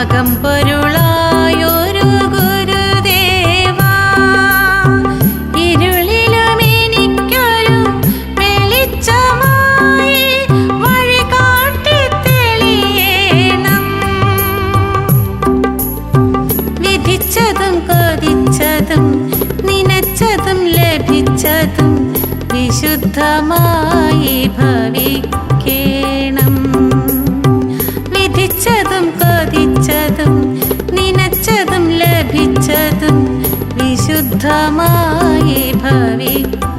അകമ്പൊരുളായൊരു ഗുരുദേവാ. ലഭിച്ചതും വിശുദ്ധമായി ഭവിക്കേ. ലഭിച്ചതും വിശുദ്ധമായി ഭവിക്കും.